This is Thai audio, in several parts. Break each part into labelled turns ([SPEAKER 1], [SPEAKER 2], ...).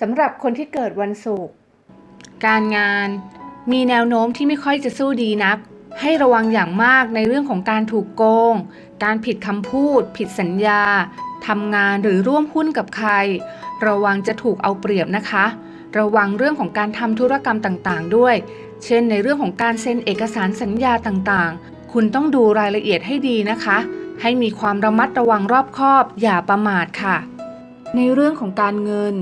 [SPEAKER 1] สำหรับคนที่เกิดวันศุกร์การงาน มีแนวโน้มที่ไม่ค่อยจะสู้ดีนัก ให้ระวังอย่างมากในเรื่องของการถูกโกง การผิดคำพูด ผิดสัญญาทำงานหรือร่วมหุ้นกับใคร ระวังจะถูกเอาเปรียบนะคะ ระวังเรื่องของการทำธุรกรรมต่างๆ ด้วย เช่น ในเรื่องของการเซ็นเอกสารสัญญาต่างๆ คุณต้องดูรายละเอียดให้ดีนะคะ ให้มีความระมัดระวังรอบคอบ อย่าประมาทค่ะ ในเรื่องของการเงิน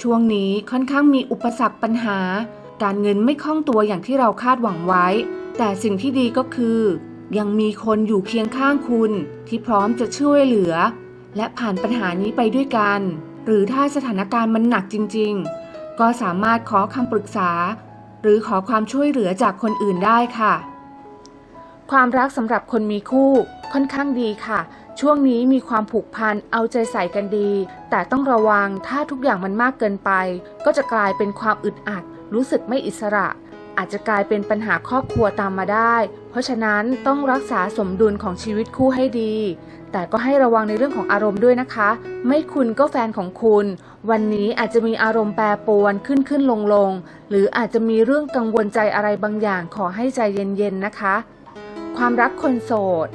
[SPEAKER 1] ช่วงนี้ค่อนข้างมีอุปสรรคปัญหา การเงินไม่คล่องตัวอย่างที่เราคาดหวังไว้ แต่สิ่งที่ดีก็คือ ยังมีคนอยู่เคียงข้างคุณ ที่พร้อมจะช่วยเหลือ และผ่านปัญหานี้ไปด้วยกัน หรือถ้าสถานการณ์มันหนักจริง ๆ ก็สามารถขอคำปรึกษา หรือขอความช่วยเหลือจากคนอื่นได้ค่ะ ความรักสำหรับคนมีคู่ค่อนข้างดีค่ะ ช่วงนี้มีความผูกพันเอาใจใส่กันดี แต่ต้องระวังถ้าทุกอย่างมันมากเกินไป ก็จะกลายเป็นความอึดอัด รู้สึกไม่อิสระ อาจจะกลายเป็นปัญหาครอบครัวตามมาได้ เพราะฉะนั้นต้องรักษาสมดุลของชีวิตคู่ให้ดี แต่ก็ให้ระวังในเรื่องของอารมณ์ด้วยนะคะ ไม่คุณก็แฟนของคุณ วันนี้อาจจะมีอารมณ์แปรปรวนขึ้นขึ้นลงลงหรืออาจจะมีเรื่องกังวลใจอะไรบางอย่างขอให้ใจเย็นๆนะคะ ความรักคนโสด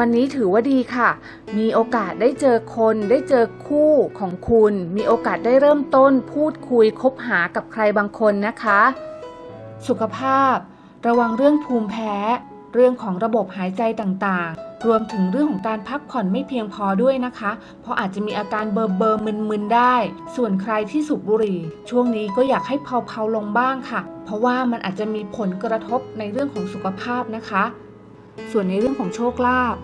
[SPEAKER 1] วันนี้ถือว่าดีค่ะ มีโอกาสได้เจอคน ได้เจอคู่ของคุณ มีโอกาสได้เริ่มต้น พูดคุยคบหากับใครบางคนนะคะ สุขภาพ ระวังเรื่องภูมิแพ้ เรื่องของระบบหายใจต่างๆ รวมถึงเรื่องของการพักผ่อนไม่เพียงพอด้วยนะคะ เพราะอาจจะมีอาการเบอร์เบอร์มึนๆได้ ส่วนใครที่สูบบุหรี่ ช่วงนี้ก็อยากให้เผาๆลงบ้างค่ะ เพราะว่ามันอาจจะมีผลกระทบในเรื่องของสุขภาพนะคะ ส่วนในเรื่องของโชคลาภ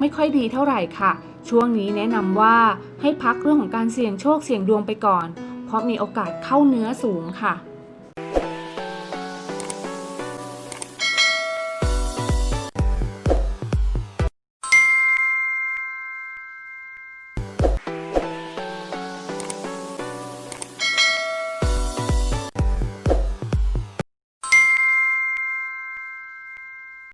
[SPEAKER 1] ไม่ค่อยดีเท่าไหร่ค่ะ ช่วงนี้แนะนำว่าให้พักเรื่องของการเสี่ยงโชคเสี่ยงดวงไปก่อน เพราะมีโอกาสเข้าเนื้อสูงค่ะ